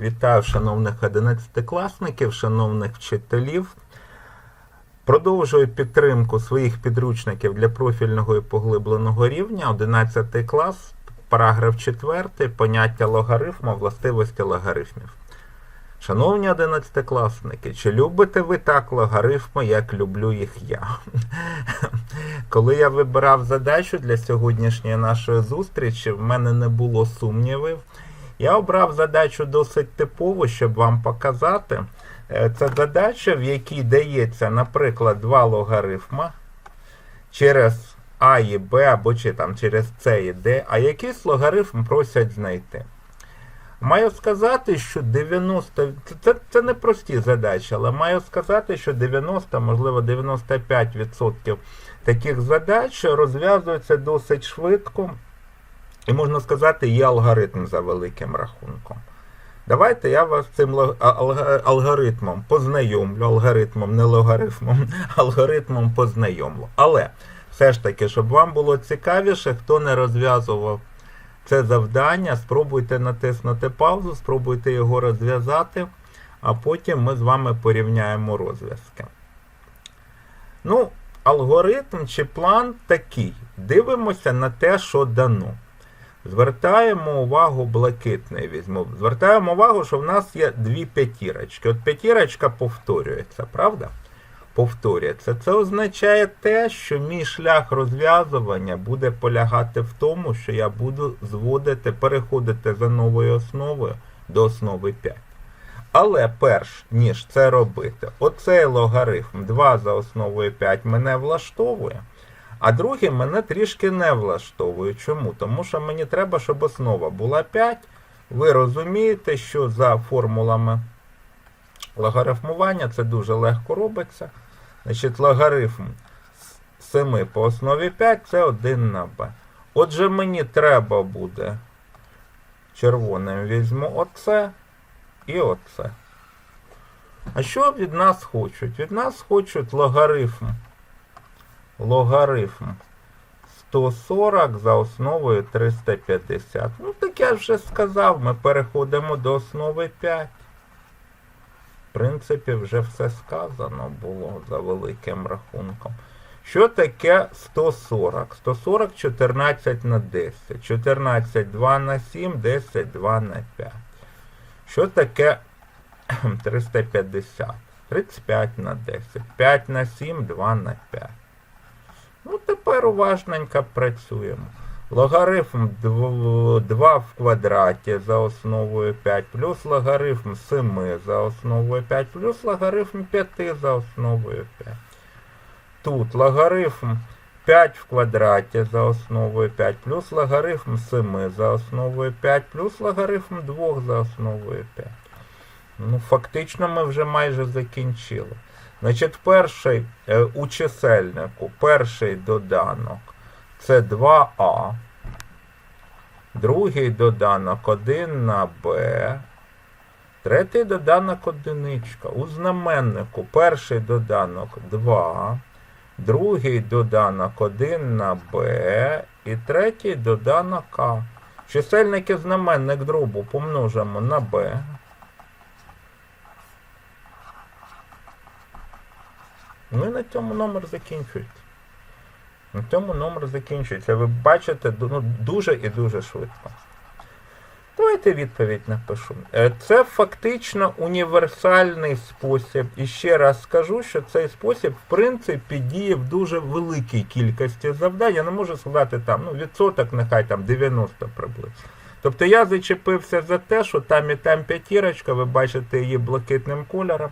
Вітаю шановних одинадцятикласників, шановних вчителів. Продовжую підтримку своїх підручників для профільного і поглибленого рівня. 11 клас, параграф 4, поняття логарифму, властивості логарифмів. Шановні одинадцятикласники, чи любите ви так логарифми, як люблю їх я? Коли я вибирав задачу для сьогоднішньої нашої зустрічі, в мене не було сумнівів. Я обрав задачу досить типову, щоб вам показати. Е, Це задача, в якій дається, наприклад, два логарифма через А і Б, або чи там через С і Д, а якийсь логарифм просять знайти. Маю сказати, що 90, це, це, це не прості задачі, але маю сказати, що 90, можливо 95% таких задач розв'язуються досить швидко. І можна сказати, є алгоритм за великим рахунком. Давайте я вас цим алгоритмом познайомлю, алгоритмом, не логарифмом, алгоритмом познайомлю. Але все ж таки, щоб вам було цікавіше, хто не розв'язував це завдання, спробуйте натиснути паузу, спробуйте його розв'язати, а потім ми з вами порівняємо розв'язки. Ну, алгоритм чи план такий. Дивимося на те, що дано. Звертаємо увагу блакитний візьму. Звертаємо увагу, що в нас є дві п'ятірочки. От п'ятірочка повторюється, правда? Повторюється. Це означає те, що мій шлях розв'язування буде полягати в тому, що я буду зводити, переходити за новою основою до основи 5. Але перш ніж це робити, оцей логарифм 2 за основою 5 мене влаштовує. А другий мене трішки не влаштовує. Чому? Тому що мені треба, щоб основа була 5. Ви розумієте, що за формулами логарифмування це дуже легко робиться. Значить, логарифм 7 по основі 5 це 1 на b. Отже, мені треба буде червоним візьму оце і оце. А що від нас хочуть? Від нас хочуть логарифм логарифм 140 за основою 350. Ну, так я вже сказав, ми переходимо до основи 5. В принципі, вже все сказано було за великим рахунком. Що таке 140? 140 14 на 10. 14 2 на 7, 10 2 на 5. Що таке 350? 35 на 10. 5 на 7, 2 на 5. Тепер уважненько працюємо. Логарифм 2 в квадраті за основою 5, плюс логарифм 7 за основою 5, плюс логарифм 5 за основою 5. Тут логарифм 5 в квадраті за основою 5, плюс логарифм 7 за основою 5, плюс логарифм 2 за основою 5. Ну, фактично ми вже майже закінчили. Значить, перший е, у чисельнику, перший доданок це 2а. Другий доданок 1 на b. Третій доданок одиничка. У знаменнику перший доданок 2. Другий доданок 1 на b. І третій доданок а. Чисельник і знаменник дробу помножимо на b. Ну і на цьому номер закінчується. На цьому номер закінчується. Ви бачите ну, дуже і дуже швидко. Давайте відповідь напишу. Е, Це фактично універсальний спосіб. І ще раз скажу, що цей спосіб, в принципі, діє в дуже великій кількості завдань. Я не можу сказати там, ну, відсоток, нехай там 90 приблизно. Тобто я зачепився за те, що там і там п'ятірочка, ви бачите її блакитним кольором.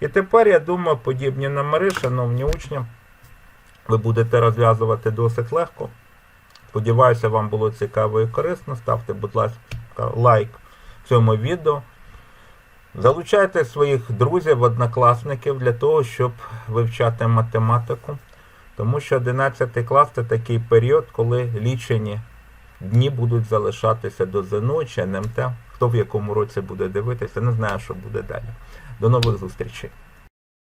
І тепер, я думаю, подібні номери, шановні учні, ви будете розв'язувати досить легко. Сподіваюся, вам було цікаво і корисно. Ставте, будь ласка, лайк цьому відео. Залучайте своїх друзів, однокласників для того, щоб вивчати математику. Тому що 11 клас це такий період, коли лічені дні будуть залишатися до ЗНО чи НМТ. Хто в якому році буде дивитися, не знаю, що буде далі. До нових зустрічей.